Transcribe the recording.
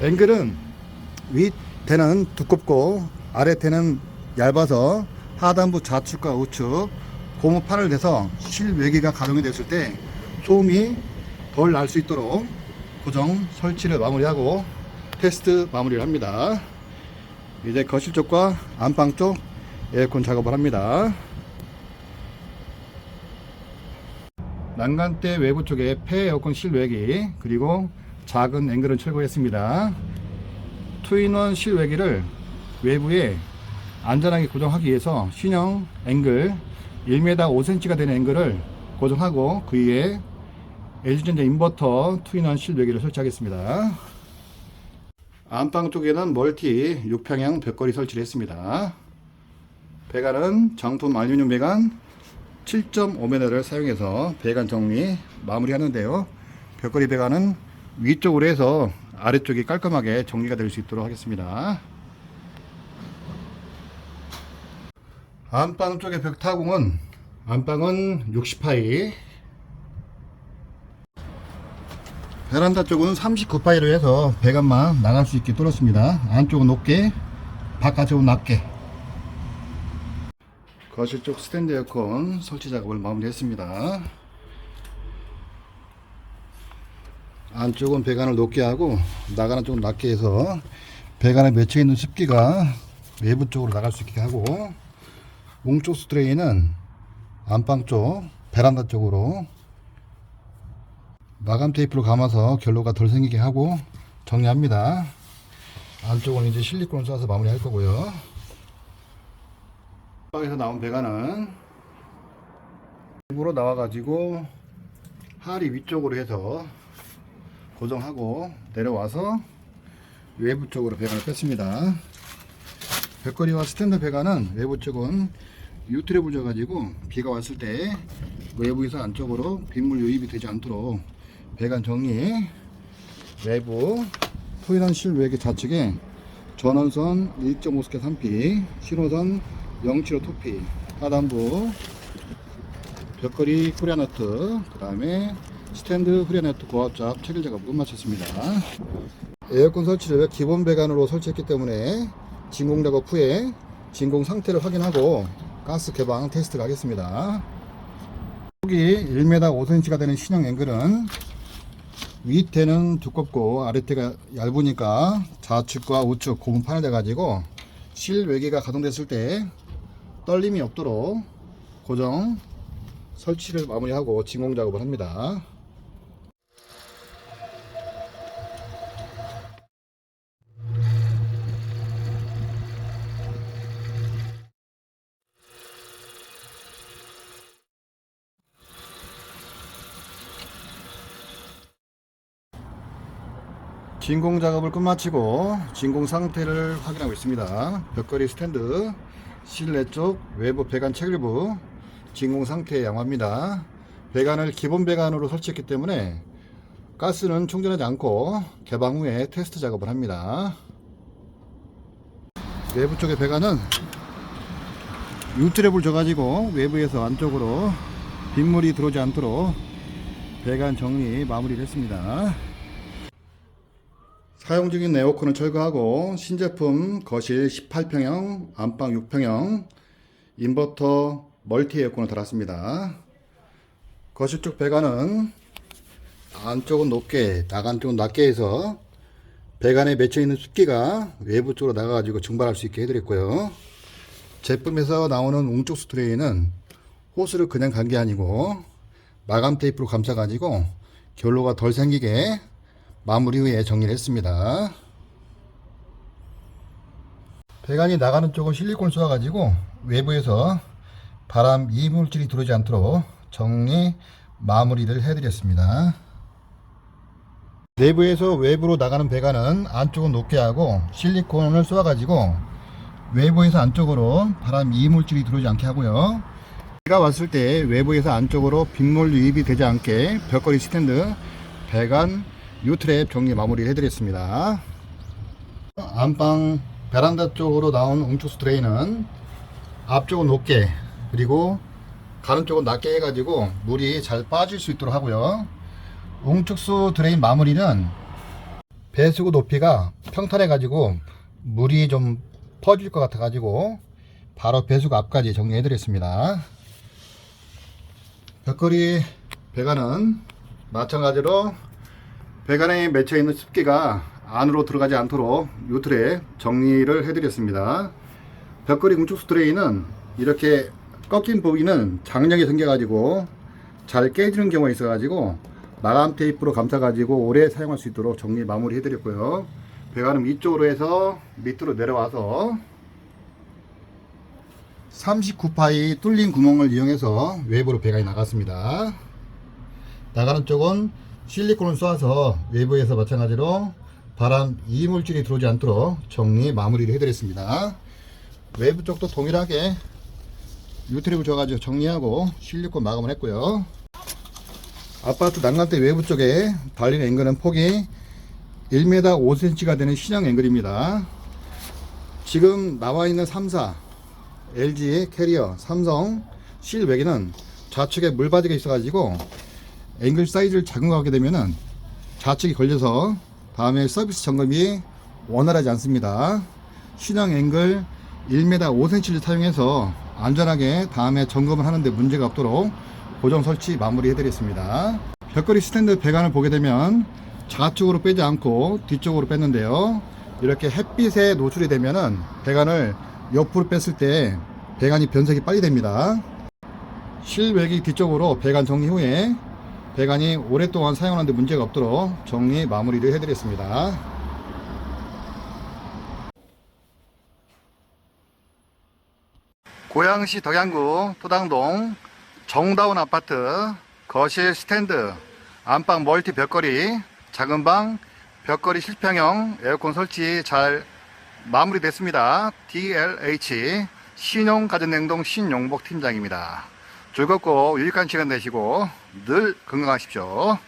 앵글은 윗대는 두껍고 아래대는 얇아서 하단부 좌측과 우측 고무 판을 대서 실외기가 가동이 됐을 때 소음이 덜 날 수 있도록 고정 설치를 마무리하고 테스트 마무리를 합니다. 이제 거실 쪽과 안방 쪽 에어컨 작업을 합니다. 난간대 외부 쪽에 폐 에어컨 실외기 그리고 작은 앵글은 철거했습니다. 투인원 실외기를 외부에 안전하게 고정하기 위해서 신형 앵글 1m 5cm가 되는 앵글을 고정하고 그 위에 LG전자 인버터 투인원 실외기를 설치하겠습니다. 안방 쪽에는 멀티 6평형 벽걸이 설치를 했습니다. 배관은 정품 알루미늄 배관 7.5m를 사용해서 배관 정리 마무리하는데요. 벽걸이 배관은 위쪽으로 해서 아래쪽이 깔끔하게 정리가 될 수 있도록 하겠습니다. 안방 쪽의 벽 타공은 안방은 60파이 베란다 쪽은 39파이로 해서 배관만 나갈 수 있게 뚫었습니다. 안쪽은 높게 바깥쪽은 낮게 거실 쪽 스탠드 에어컨 설치 작업을 마무리했습니다. 안쪽은 배관을 높게 하고 나가는 쪽은 낮게 해서 배관에 맺혀 있는 습기가 외부 쪽으로 나갈 수 있게 하고 웅쪽 스트레이는 안방 쪽 베란다 쪽으로 마감 테이프로 감아서 결로가 덜 생기게 하고 정리합니다. 안쪽은 이제 실리콘을 쏴서 마무리할 거고요. 방에서 나온 배관은 입으로 나와가지고 하리 위쪽으로 해서 고정하고 내려와서 외부 쪽으로 배관을 뺐습니다. 벽걸이와 스탠드 배관은 외부 쪽은 유트랩을 줘가지고 비가 왔을 때 외부에서 안쪽으로 빗물 유입이 되지 않도록 배관 정리 외부 토이란 실외기 좌측에 전원선 1.5스케 3피 신호선 075 2피 하단부 벽걸이 후리아너트 그 다음에 스탠드 후리아너트 고압잡 체결 작업 끝마쳤습니다 에어컨 설치를 기본 배관으로 설치했기 때문에 진공 작업 후에 진공 상태를 확인하고 가스 개방 테스트를 하겠습니다 여기 1m 5cm가 되는 신형 앵글은 윗대는 두껍고 아랫대가 얇으니까 좌측과 우측 고무판을 대가지고 실외기가 가동됐을 때 떨림이 없도록 고정 설치를 마무리하고 진공 작업을 합니다. 진공 작업을 끝마치고 진공 상태를 확인하고 있습니다. 벽걸이 스탠드, 실내 쪽 외부 배관 체결부 진공 상태 양호합니다. 배관을 기본 배관으로 설치했기 때문에 가스는 충전하지 않고 개방 후에 테스트 작업을 합니다. 외부 쪽의 배관은 유트랩을 줘가지고 외부에서 안쪽으로 빗물이 들어오지 않도록 배관 정리 마무리를 했습니다. 사용 중인 에어컨을 철거하고 신제품 거실 18평형, 안방 6평형, 인버터 멀티 에어컨을 달았습니다. 거실 쪽 배관은 안쪽은 높게, 나간 쪽은 낮게 해서 배관에 맺혀 있는 습기가 외부 쪽으로 나가가지고 증발할 수 있게 해드렸고요. 제품에서 나오는 웅쪽 스트레이는 호스를 그냥 간 게 아니고 마감 테이프로 감싸가지고 결로가 덜 생기게 마무리 후에 정리를 했습니다. 배관이 나가는 쪽은 실리콘 쏘아가지고 외부에서 바람 이물질이 들어오지 않도록 정리 마무리를 해드렸습니다. 내부에서 외부로 나가는 배관은 안쪽은 높게 하고 실리콘을 쏘아가지고 외부에서 안쪽으로 바람 이물질이 들어오지 않게 하고요. 비가 왔을 때 외부에서 안쪽으로 빗물 유입이 되지 않게 벽걸이 스탠드, 배관, 유트랩 정리 마무리 해드렸습니다. 안방 베란다 쪽으로 나온 웅축스 트레이는 앞쪽은 높게 그리고 가는 쪽은 낮게 해가지고 물이 잘 빠질 수 있도록 하고요. 웅축수 드레인 마무리는 배수구 높이가 평탄해 가지고 물이 좀 퍼질 것 같아 가지고 바로 배수구 앞까지 정리해 드렸습니다 벽걸이 배관은 마찬가지로 배관에 맺혀 있는 습기가 안으로 들어가지 않도록 요 틀에 정리를 해 드렸습니다. 벽걸이 공축 스트레이는 이렇게 꺾인 부위는 장력이 생겨 가지고 잘 깨지는 경우가 있어 가지고 마감 테이프로 감싸 가지고 오래 사용할 수 있도록 정리 마무리 해 드렸고요. 배관은 위쪽으로 해서 밑으로 내려와서 39파이 뚫린 구멍을 이용해서 외부로 배관이 나갔습니다. 나가는 쪽은 실리콘을 쏘아서 외부에서 마찬가지로 바람 이물질이 들어오지 않도록 정리 마무리를 해드렸습니다. 외부 쪽도 동일하게 유트립을 줘가지고 정리하고 실리콘 마감을 했고요. 아파트 난간대 외부 쪽에 달린 앵글은 폭이 1m 5cm가 되는 신형 앵글입니다. 지금 나와 있는 3사 LG 캐리어 삼성 실외기는 좌측에 물바지가 있어가지고 앵글 사이즈를 작은 거 하게 되면은 좌측이 걸려서 다음에 서비스 점검이 원활하지 않습니다. 신형 앵글 1m 5cm를 사용해서 안전하게 다음에 점검을 하는데 문제가 없도록 고정 설치 마무리 해드리겠습니다. 벽걸이 스탠드 배관을 보게 되면 좌측으로 빼지 않고 뒤쪽으로 뺐는데요. 이렇게 햇빛에 노출이 되면은 배관을 옆으로 뺐을 때 배관이 변색이 빨리 됩니다. 실외기 뒤쪽으로 배관 정리 후에 배관이 오랫동안 사용하는데 문제가 없도록 정리 마무리를 해드렸습니다. 고양시 덕양구 토당동 정다운 아파트 거실 스탠드 안방 멀티 벽걸이 작은 방 벽걸이 실평형 에어컨 설치 잘 마무리됐습니다. DLH 신용가전냉동 신용복 팀장입니다. 즐겁고 유익한 시간 되시고 늘 건강하십시오.